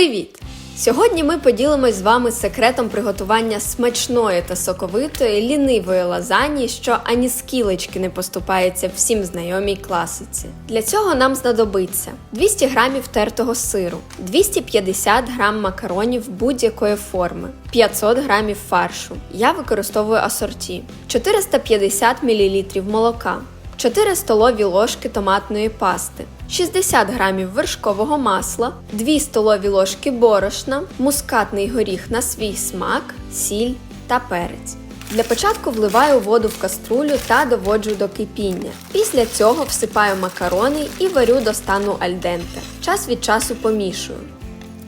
Привіт! Сьогодні ми поділимось з вами секретом приготування смачної та соковитої лінивої лазаньї, що ані скілечки не поступається всім знайомій класиці. Для цього нам знадобиться 200 г тертого сиру, 250 г макаронів будь-якої форми, 500 г фаршу. Я використовую асорті, 450 мл молока. 4 столові ложки томатної пасти, 60 г вершкового масла, 2 столові ложки борошна, мускатний горіх на свій смак, сіль та перець. Для початку вливаю воду в каструлю та доводжу до кипіння. Після цього всипаю макарони і варю до стану альденте. Час від часу помішую.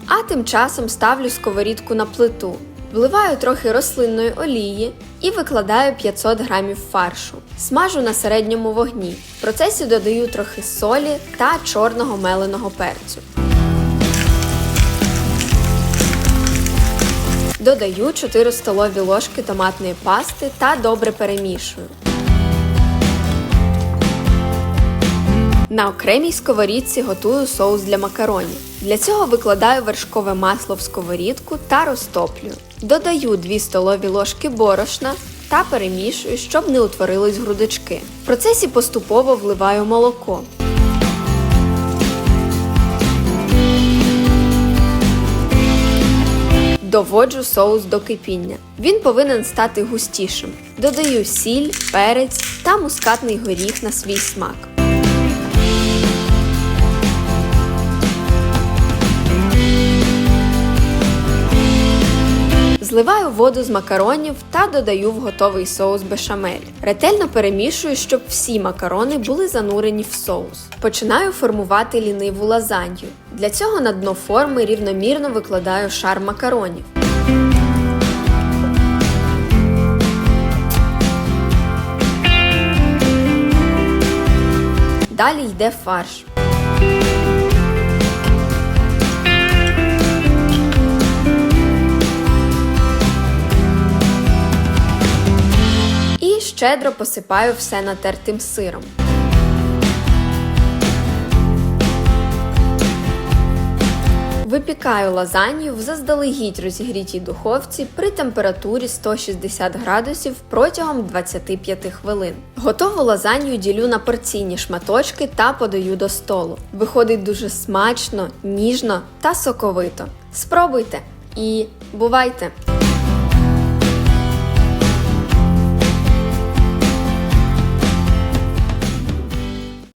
А тим часом ставлю сковорідку на плиту. Вливаю трохи рослинної олії і викладаю 500 грамів фаршу. Смажу на середньому вогні. В процесі додаю трохи солі та чорного меленого перцю. Додаю 4 столові ложки томатної пасти та добре перемішую. На окремій сковорідці готую соус для макаронів. Для цього викладаю вершкове масло в сковорідку та розтоплюю. Додаю 2 столові ложки борошна та перемішую, щоб не утворились грудочки. В процесі поступово вливаю молоко. Доводжу соус до кипіння. Він повинен стати густішим. Додаю сіль, перець та мускатний горіх на свій смак. Зливаю воду з макаронів та додаю в готовий соус бешамель. Ретельно перемішую, щоб всі макарони були занурені в соус. Починаю формувати ліниву лазанью. Для цього на дно форми рівномірно викладаю шар макаронів. Далі йде фарш. Щедро посипаю все натертим сиром. Випікаю лазанью в заздалегідь розігрітій духовці при температурі 160 градусів протягом 25 хвилин. Готову лазанью ділю на порційні шматочки та подаю до столу. Виходить дуже смачно, ніжно та соковито. Спробуйте і бувайте!